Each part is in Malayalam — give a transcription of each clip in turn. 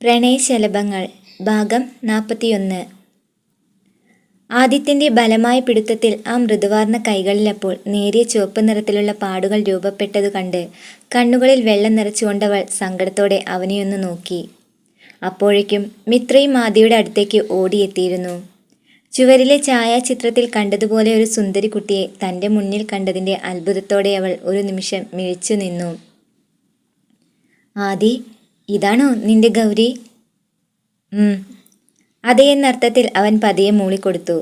പ്രണയശലഭങ്ങൾ ഭാഗം നാൽപ്പത്തിയൊന്ന് ആദിത്യന്റെ ബലമായ പിടുത്തത്തിൽ ആ മൃദുവാർന്ന കൈകളിലപ്പോൾ നേരിയ ചുവപ്പ് നിറത്തിലുള്ള പാടുകൾ രൂപപ്പെട്ടത് കണ്ട് കണ്ണുകളിൽ വെള്ളം നിറച്ചുകൊണ്ടവൾ സങ്കടത്തോടെ അവനെയൊന്ന് നോക്കി. അപ്പോഴേക്കും മിത്രയും ആദിയുടെ അടുത്തേക്ക് ഓടിയെത്തിയിരുന്നു. ചുവരിലെ ഛായാചിത്രത്തിൽ കണ്ടതുപോലെ ഒരു സുന്ദരി കുട്ടിയെ തന്റെ മുന്നിൽ കണ്ടതിന്റെ അത്ഭുതത്തോടെ അവൾ ഒരു നിമിഷം മിഴിച്ചു നിന്നു. ആദി ഇതാണോ നിന്റെ ഗൗരി. അതേ എന്നർത്ഥത്തിൽ അവൻ പതിയെ മൂളിക്കൊടുത്തു.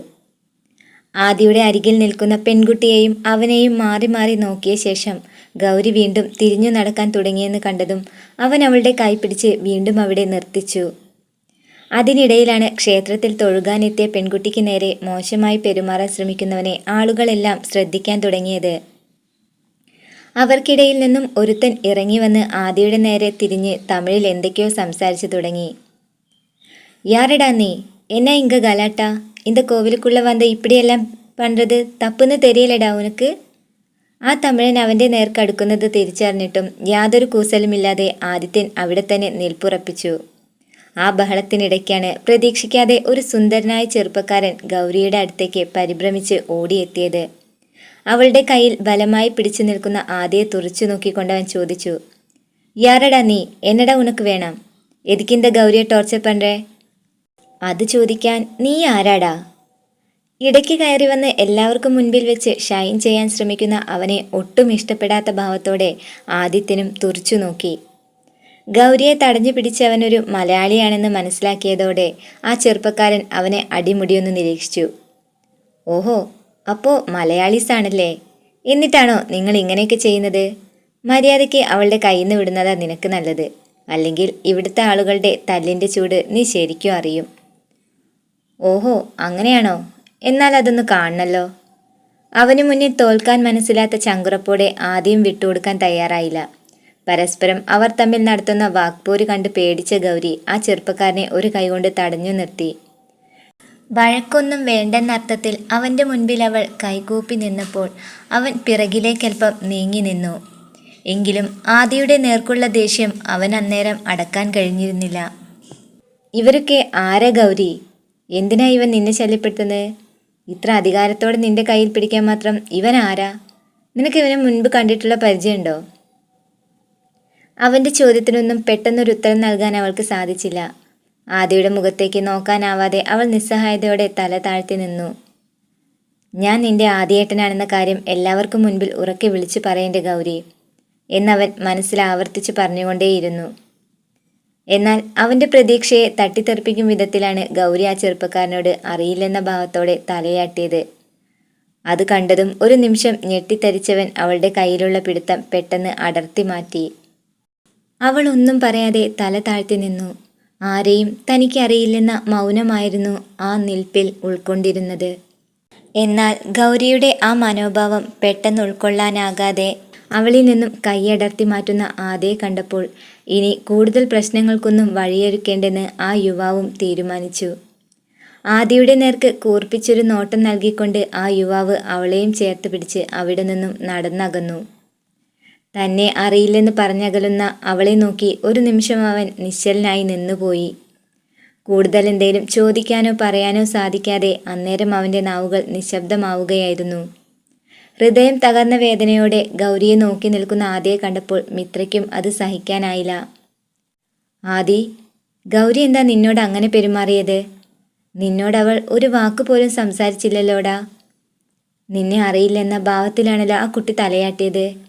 ആദിയുടെ അരികിൽ നിൽക്കുന്ന പെൺകുട്ടിയെയും അവനെയും മാറി മാറി നോക്കിയ ശേഷം ഗൗരി വീണ്ടും തിരിഞ്ഞു നടക്കാൻ തുടങ്ങിയെന്ന് കണ്ടതും അവൻ അവളുടെ കൈപിടിച്ച് വീണ്ടും അവിടെ നിർത്തിച്ചു. അതിനിടയിലാണ് ക്ഷേത്രത്തിൽ തൊഴുകാനെത്തിയ പെൺകുട്ടിക്ക് നേരെ മോശമായി പെരുമാറാൻ ശ്രമിക്കുന്നവനെ ആളുകളെല്ലാം ശ്രദ്ധിക്കാൻ തുടങ്ങിയത്. അവർക്കിടയിൽ നിന്നും ഒരുത്തൻ ഇറങ്ങി വന്ന് ആദിയുടെ നേരെ തിരിഞ്ഞ് തമിഴിൽ എന്തൊക്കെയോ സംസാരിച്ചു തുടങ്ങി. യാരടാ നീ? എന്നാ ഇങ്ക ഗലാട്ട? இந்த കോവിലുക്കുള്ള வந்த ഇപ്പടിയെല്ലാം പണ്ടത് തപ്പെന്ന് തെരിയലടാ ഉനക്ക്? ആ തമിഴൻ അവന്റെ നേർക്കടുക്കുന്നത് തിരിച്ചറിഞ്ഞിട്ടും യാതൊരു കൂസലുമില്ലാതെ ആദിത്യൻ അവിടെ തന്നെ നിൽപ്പുറപ്പിച്ചു. ആ ബഹളത്തിനിടയ്ക്കാണ് പ്രതീക്ഷിക്കാതെ ഒരു സുന്ദരനായ ചെറുപ്പക്കാരൻ ഗൗരിയുടെ അടുത്തേക്ക് പരിഭ്രമിച്ച് ഓടിയെത്തിയത്. അവളുടെ കയ്യിൽ ബലമായി പിടിച്ചു നിൽക്കുന്ന ആദിയെ തുറച്ചു നോക്കിക്കൊണ്ട് അവൻ ചോദിച്ചു യാരടാ നീ? എന്നടാ ഉനക്ക് വേണം? എതിക്കിന്ത ഗൗരിയെ ടോർച്ചർ പണ്ടേ അത് ചോദിക്കാൻ നീ ആരാടാ? ഇടയ്ക്ക് കയറി വന്ന് എല്ലാവർക്കും മുൻപിൽ വെച്ച് ഷൈൻ ചെയ്യാൻ ശ്രമിക്കുന്ന അവനെ ഒട്ടും ഇഷ്ടപ്പെടാത്ത ഭാവത്തോടെ ആദിത്യനും തുറച്ചു നോക്കി. ഗൗരിയെ തടഞ്ഞു പിടിച്ച് അവനൊരു മലയാളിയാണെന്ന് മനസ്സിലാക്കിയതോടെ ആ ചെറുപ്പക്കാരൻ അവനെ അടിമുടിയൊന്ന് നിരീക്ഷിച്ചു. ഓഹോ അപ്പോ മലയാളീസ് ആണല്ലേ എന്നിട്ടാണോ നിങ്ങൾ ഇങ്ങനെയൊക്കെ ചെയ്യുന്നത്? മര്യാദയ്ക്ക് അവളുടെ കയ്യിൽ നിന്ന് വിടുന്നതാ നിനക്ക് നല്ലത്. അല്ലെങ്കിൽ ഇവിടുത്തെ ആളുകളുടെ തല്ലിന്റെ ചൂട് നീ ശരിക്കും അറിയും. ഓഹോ അങ്ങനെയാണോ? എന്നാൽ അതൊന്ന് കാണണല്ലോ. അവന് മുന്നിൽ തോൽക്കാൻ മനസ്സിലാത്ത ചങ്കുറപ്പോടെ ആദ്യം വിട്ടുകൊടുക്കാൻ തയ്യാറായില്ല. പരസ്പരം അവർ തമ്മിൽ നടത്തുന്ന വാക്പോര് കണ്ട് പേടിച്ച ഗൗരി ആ ചെറുപ്പക്കാരനെ ഒരു കൈകൊണ്ട് തടഞ്ഞു നിർത്തി. വഴക്കൊന്നും വേണ്ടെന്നർത്ഥത്തിൽ അവന്റെ മുൻപിൽ അവൾ കൈകൂപ്പി നിന്നപ്പോൾ അവൻ പിറകിലേക്കൽപ്പം നീങ്ങി നിന്നു. എങ്കിലും ആദിയുടെ നേർക്കുള്ള ദേഷ്യം അവൻ അന്നേരം അടക്കാൻ കഴിഞ്ഞിരുന്നില്ല. ഇവരൊക്കെ ആരാ ഗൗരി? എന്തിനാ ഇവൻ നിന്നെ ശല്യപ്പെടുത്തുന്നത് ഇത്ര അധികാരത്തോടെ നിന്റെ കയ്യിൽ പിടിക്കാൻ മാത്രം ഇവൻ ആരാ? നിനക്ക് ഇവനെ മുൻപ് കണ്ടിട്ടുള്ള പരിചയമുണ്ടോ? അവന്റെ ചോദ്യത്തിനൊന്നും പെട്ടെന്നൊരു ഉത്തരം നൽകാൻ അവൾക്ക് സാധിച്ചില്ല. ആദിയുടെ മുഖത്തേക്ക് നോക്കാനാവാതെ അവൾ നിസ്സഹായതയോടെ തല താഴ്ത്തി നിന്നു. ഞാൻ നിന്റെ ആദിയേട്ടനാണെന്ന കാര്യം എല്ലാവർക്കും മുൻപിൽ ഉറക്കെ വിളിച്ചു പറയേണ്ട ഗൗരി എന്നവൻ മനസ്സിൽ ആവർത്തിച്ച് പറഞ്ഞുകൊണ്ടേയിരുന്നു. എന്നാൽ അവന്റെ പ്രതീക്ഷയെ തട്ടിത്തെറിപ്പിക്കും വിധത്തിലാണ് ഗൗരി ആ ചെറുപ്പക്കാരനോട് അറിയില്ലെന്ന ഭാവത്തോടെ തലയാട്ടിയത്. അത് കണ്ടതും ഒരു നിമിഷം ഞെട്ടിത്തരിച്ചവൻ അവളുടെ കയ്യിലുള്ള പിടുത്തം പെട്ടെന്ന് അടർത്തി മാറ്റി. അവൾ ഒന്നും പറയാതെ തല താഴ്ത്തി നിന്നു. ആരെയും തനിക്കറിയില്ലെന്ന മൗനമായിരുന്നു ആ നിൽപ്പിൽ ഉൾക്കൊണ്ടിരുന്നത്. എന്നാൽ ഗൗരിയുടെ ആ മനോഭാവം പെട്ടെന്ന് ഉൾക്കൊള്ളാനാകാതെ അവളിൽ നിന്നും കൈയടർത്തി മാറ്റുന്ന ആദയെ കണ്ടപ്പോൾ ഇനി കൂടുതൽ പ്രശ്നങ്ങൾക്കൊന്നും വഴിയൊരുക്കേണ്ടെന്ന് ആ യുവാവും തീരുമാനിച്ചു. ആദിയുടെ നേർക്ക് കൂർപ്പിച്ചൊരു നോട്ടം നൽകിക്കൊണ്ട് ആ യുവാവ് അവളെയും ചേർത്ത് പിടിച്ച് അവിടെ നിന്നും നടന്നകന്നു. തന്നെ അറിയില്ലെന്ന് പറഞ്ഞകലുന്ന അവളെ നോക്കി ഒരു നിമിഷം അവൻ നിശ്ചലനായി നിന്നുപോയി. കൂടുതൽ എന്തേലും ചോദിക്കാനോ പറയാനോ സാധിക്കാതെ അന്നേരം അവന്റെ നാവുകൾ നിശബ്ദമാവുകയായിരുന്നു. ഹൃദയം തകർന്ന വേദനയോടെ ഗൗരിയെ നോക്കി നിൽക്കുന്ന ആദിയെ കണ്ടപ്പോൾ മിത്രയ്ക്കും അത് സഹിക്കാനായില്ല. ആദി ഗൗരി എന്താ നിന്നോട് അങ്ങനെ പെരുമാറിയത്? നിന്നോടവൾ ഒരു വാക്ക് പോലും സംസാരിച്ചില്ലല്ലോടാ? നിന്നെ അറിയില്ലെന്ന ഭാവത്തിലാണല്ലോ ആ കുട്ടി തലയാട്ടിയത്.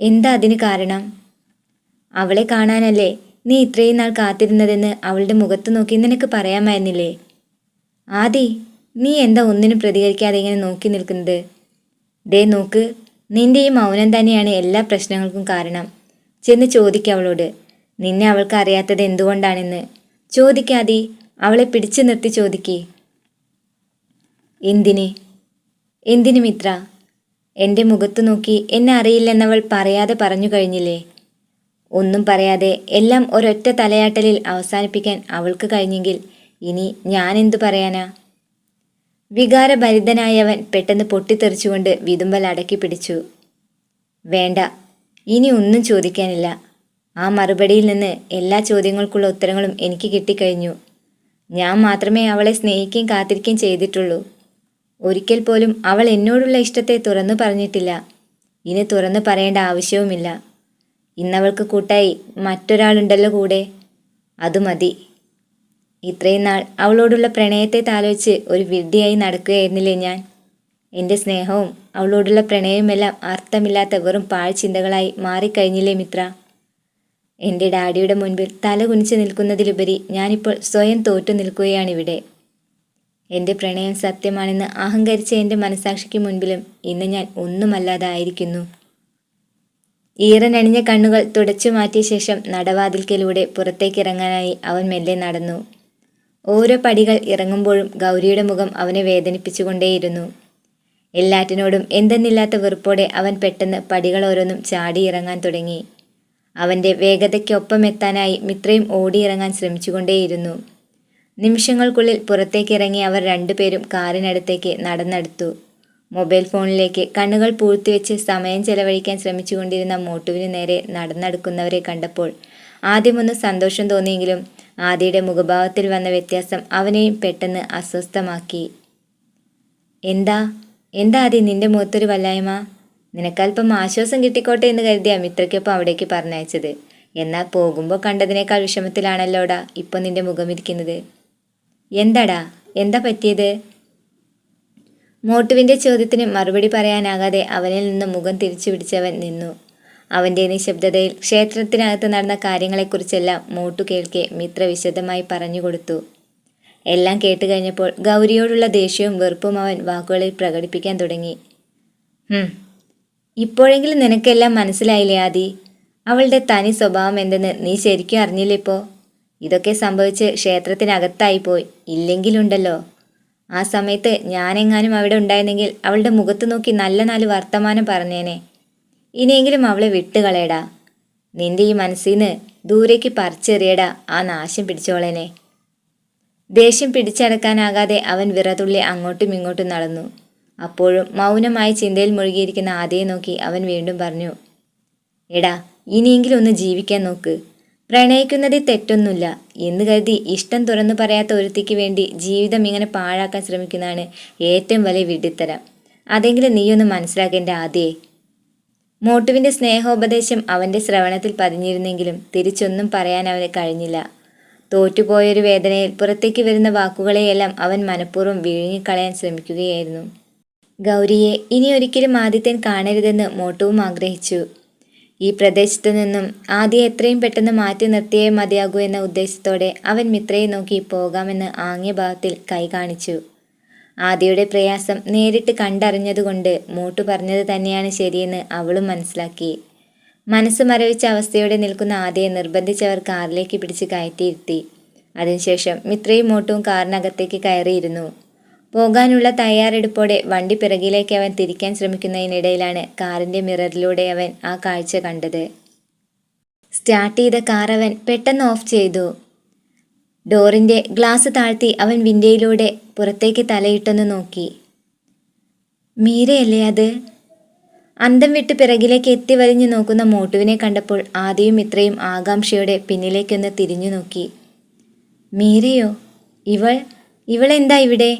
എന്താ അതിന് കാരണം? അവളെ കാണാനല്ലേ നീ ഇത്രയും നാൾ കാത്തിരുന്നതെന്ന് അവളുടെ മുഖത്ത് നോക്കി നിനക്ക് പറയാമായിരുന്നില്ലേ? ആദി നീ എന്താ ഒന്നിനും പ്രതികരിക്കാതെ ഇങ്ങനെ നോക്കി നിൽക്കുന്നത്? ദേ നോക്ക് നിന്റെ ഈ മൗനം തന്നെയാണ് എല്ലാ പ്രശ്നങ്ങൾക്കും കാരണം. ചെന്ന് ചോദിക്ക അവളോട്. നിന്നെ അവൾക്ക് അറിയാത്തത് എന്തുകൊണ്ടാണെന്ന്. ചോദിക്കാതെ അവളെ പിടിച്ചു നിർത്തി ചോദിക്കേ. എന്തിന്? എന്തിന് മിത്ര? എന്റെ മുഖത്തു നോക്കി എന്നെ അറിയില്ലെന്നവൾ പറയാതെ പറഞ്ഞു കഴിഞ്ഞില്ലേ? ഒന്നും പറയാതെ എല്ലാം ഒരൊറ്റ തലയാട്ടലിൽ അവസാനിപ്പിക്കാൻ അവൾക്ക് കഴിഞ്ഞെങ്കിൽ ഇനി ഞാൻ എന്തു പറയാനാ? വികാരഭരിതനായവൻ പെട്ടെന്ന് പൊട്ടിത്തെറിച്ചുകൊണ്ട് വിതുമ്പൽ അടക്കി പിടിച്ചു. വേണ്ട ഇനി ഒന്നും ചോദിക്കാനില്ല. ആ മറുപടിയിൽ നിന്ന് എല്ലാ ചോദ്യങ്ങൾക്കുള്ള ഉത്തരങ്ങളും എനിക്ക് കിട്ടിക്കഴിഞ്ഞു. ഞാൻ മാത്രമേ അവളെ സ്നേഹിക്കുകയും കാത്തിരിക്കുകയും ചെയ്തിട്ടുള്ളൂ. ഒരിക്കൽ പോലും അവൾ എന്നോടുള്ള ഇഷ്ടത്തെ തുറന്നു പറഞ്ഞിട്ടില്ല. ഇനി തുറന്നു പറയേണ്ട ആവശ്യവുമില്ല. ഇന്നവൾക്ക് കൂട്ടായി മറ്റൊരാളുണ്ടല്ലോ കൂടെ. അത് മതി. ഇത്രയും നാൾ അവളോടുള്ള പ്രണയത്തെ താലോചിച്ച് ഒരു വിദ്യയായി നടക്കുകയായിരുന്നില്ലേ ഞാൻ? എന്റെ സ്നേഹവും അവളോടുള്ള പ്രണയവുമെല്ലാം അർത്ഥമില്ലാത്ത വെറും പാഴ്ചിന്തകളായി മാറിക്കഴിഞ്ഞില്ലേ മിത്ര? എന്റെ ഡാഡിയുടെ മുൻപിൽ തല കുനിച്ച് നിൽക്കുന്നതിലുപരി ഞാനിപ്പോൾ സ്വയം തോറ്റു നിൽക്കുകയാണിവിടെ. എന്റെ പ്രണയം സത്യമാണെന്ന് അഹങ്കരിച്ച എന്റെ മനസാക്ഷിക്ക് മുൻപിലും ഇന്ന് ഞാൻ ഒന്നുമല്ലാതായിരിക്കുന്നു. ഈറനണിഞ്ഞ കണ്ണുകൾ തുടച്ചു മാറ്റിയ ശേഷം നടവാതിൽക്കലൂടെ പുറത്തേക്കിറങ്ങാനായി അവൻ മെല്ലെ നടന്നു. ഓരോ പടികൾ ഇറങ്ങുമ്പോഴും ഗൗരിയുടെ മുഖം അവനെ വേദനിപ്പിച്ചുകൊണ്ടേയിരുന്നു. എല്ലാറ്റിനോടും എന്തെന്നില്ലാത്ത വെറുപ്പോടെ അവൻ പെട്ടെന്ന് പടികൾ ഓരോന്നും ചാടി ഇറങ്ങാൻ തുടങ്ങി. അവന്റെ വേഗതയ്ക്കൊപ്പം എത്താനായി മിത്രയും ഓടിയിറങ്ങാൻ ശ്രമിച്ചുകൊണ്ടേയിരുന്നു. നിമിഷങ്ങൾക്കുള്ളിൽ പുറത്തേക്കിറങ്ങി അവർ രണ്ടുപേരും കാറിനടുത്തേക്ക് നടന്നെടുത്തു. മൊബൈൽ ഫോണിലേക്ക് കണ്ണുകൾ പൂഴ്ത്തിവെച്ച് സമയം ചെലവഴിക്കാൻ ശ്രമിച്ചുകൊണ്ടിരുന്ന മോട്ടുവിന് നേരെ നടന്നെടുക്കുന്നവരെ കണ്ടപ്പോൾ ആദ്യമൊന്ന് സന്തോഷം തോന്നിയെങ്കിലും ആദിയുടെ മുഖഭാവത്തിൽ വന്ന വ്യത്യാസം അവനെയും പെട്ടെന്ന് അസ്വസ്ഥമാക്കി. എന്താ? എന്താ ആദി? നിന്റെ മുഖത്തൊരു വല്ലായ്മ? നിനക്കല്പം ആശ്വാസം കിട്ടിക്കോട്ടെ എന്ന് കരുതിയാ മിത്രയ്ക്കൊപ്പം അവിടേക്ക് പറഞ്ഞയച്ചത്. എന്നാൽ പോകുമ്പോൾ കണ്ടതിനേക്കാൾ വിഷമത്തിലാണല്ലോടാ ഇപ്പം നിന്റെ മുഖമിരിക്കുന്നത്? എന്താടാ? എന്താ പറ്റിയത്? മോട്ടുവിന്റെ ചോദ്യത്തിന് മറുപടി പറയാനാകാതെ അവനിൽ നിന്ന് മുഖം തിരിച്ചു പിടിച്ചവൻ നിന്നു. അവന്റെ നിശബ്ദതയിൽ ക്ഷേത്രത്തിനകത്ത് നടന്ന കാര്യങ്ങളെക്കുറിച്ചെല്ലാം മോട്ടു കേൾക്കെ മിത്ര വിശദമായി പറഞ്ഞുകൊടുത്തു എല്ലാം കേട്ട് കഴിഞ്ഞപ്പോൾ ഗൗരിയോടുള്ള ദേഷ്യവും വെറുപ്പും അവൻ വാക്കുകളിൽ പ്രകടിപ്പിക്കാൻ തുടങ്ങി. ഇപ്പോഴെങ്കിലും നിനക്കെല്ലാം മനസ്സിലായില്ലേ ആദി? അവളുടെ തനി സ്വഭാവം എന്തെന്ന് നീ ശരിക്കും അറിഞ്ഞില്ലേ ഇപ്പോൾ ഇതൊക്കെ സംഭവിച്ച് ക്ഷേത്രത്തിനകത്തായി പോയി. ഇല്ലെങ്കിലുണ്ടല്ലോ. ആ സമയത്ത് ഞാനെങ്ങാനും അവിടെ ഉണ്ടായിരുന്നെങ്കിൽ അവളുടെ മുഖത്ത് നോക്കി നല്ല നാല് വർത്തമാനം പറഞ്ഞേനെ. ഇനിയെങ്കിലും അവളെ വിട്ടുകളയടാ. നിന്റെ ഈ മനസ്സിന്ന് ദൂരേക്ക് പറിച്ചെറിയടാ ആ നാശം പിടിച്ചോളേനെ. ദേഷ്യം പിടിച്ചടക്കാനാകാതെ അവൻ വിറതുള്ളി അങ്ങോട്ടും ഇങ്ങോട്ടും നടന്നു. അപ്പോഴും മൗനമായ ചിന്തയിൽ മുഴുകിയിരിക്കുന്ന ആദ്യയെ നോക്കി അവൻ വീണ്ടും പറഞ്ഞു എടാ ഇനിയെങ്കിലും ഒന്ന് ജീവിക്കാൻ നോക്ക്. പ്രണയിക്കുന്നതിൽ തെറ്റൊന്നുമില്ല. എന്ന് കരുതി ഇഷ്ടം തുറന്നു പറയാത്ത ഒരുത്തിക്ക് വേണ്ടി ജീവിതം ഇങ്ങനെ പാഴാക്കാൻ ശ്രമിക്കുന്നതാണ് ഏറ്റവും വലിയ വിഡിത്തരം അതെങ്കിലും നീയൊന്ന് മനസ്സിലാക്കേണ്ട ആദ്യേ. മോട്ടുവിന്റെ സ്നേഹോപദേശം അവന്റെ ശ്രവണത്തിൽ പതിഞ്ഞിരുന്നെങ്കിലും തിരിച്ചൊന്നും പറയാൻ അവന് കഴിഞ്ഞില്ല. തോറ്റുപോയൊരു വേദനയിൽ പുറത്തേക്ക് വരുന്ന വാക്കുകളെയെല്ലാം അവൻ മനഃപൂർവം വിഴുങ്ങിക്കളയാൻ ശ്രമിക്കുകയായിരുന്നു. ഗൗരിയെ ഇനി ഒരിക്കലും ആദിത്യൻ കാണരുതെന്ന് മോട്ടുവും ആഗ്രഹിച്ചു. ഈ പ്രദേശത്തു നിന്നും ആദ്യം എത്രയും പെട്ടെന്ന് മാറ്റി നിർത്തിയേ മതിയാകൂ എന്ന ഉദ്ദേശത്തോടെ അവൻ മിത്രയെ നോക്കി പോകാമെന്ന് ആംഗ്യ ഭാവത്തിൽ കൈ കാണിച്ചു ആദിയുടെ പ്രയാസം നേരിട്ട് കണ്ടറിഞ്ഞതുകൊണ്ട് മൂട്ടു പറഞ്ഞത് തന്നെയാണ് ശരിയെന്ന് അവളും മനസ്സിലാക്കി. മനസ്സ് മരവിച്ച അവസ്ഥയോടെ നിൽക്കുന്ന ആദ്യയെ നിർബന്ധിച്ചവർ കാറിലേക്ക് പിടിച്ച് കയറ്റിയിരുത്തി. അതിനുശേഷം മിത്രയും മോട്ടും കാറിനകത്തേക്ക് കയറിയിരുന്നു. പോകാനുള്ള തയ്യാറെടുപ്പോടെ വണ്ടി പിറകിലേക്ക് അവൻ തിരിക്കാൻ ശ്രമിക്കുന്നതിനിടയിലാണ് കാറിന്റെ മിററിലൂടെ അവൻ ആ കാഴ്ച കണ്ടത്. സ്റ്റാർട്ട് ചെയ്ത കാർ അവൻ പെട്ടെന്ന് ഓഫ് ചെയ്തു. ഡോറിന്റെ ഗ്ലാസ് താഴ്ത്തി അവൻ വിൻഡോയിലൂടെ പുറത്തേക്ക് തലയിട്ടൊന്ന് നോക്കി. മീരയല്ലേ അത്? അന്തം വിട്ട് പിറകിലേക്ക് എത്തി വലിഞ്ഞു നോക്കുന്ന മോട്ടുവിനെ കണ്ടപ്പോൾ ആദ്യം ഇത്രയും ആകാംക്ഷയോടെ പിന്നിലേക്കൊന്ന് തിരിഞ്ഞു നോക്കി. മീരയോ? ഇവൾ? ഇവളെന്താ ഇവിടെ?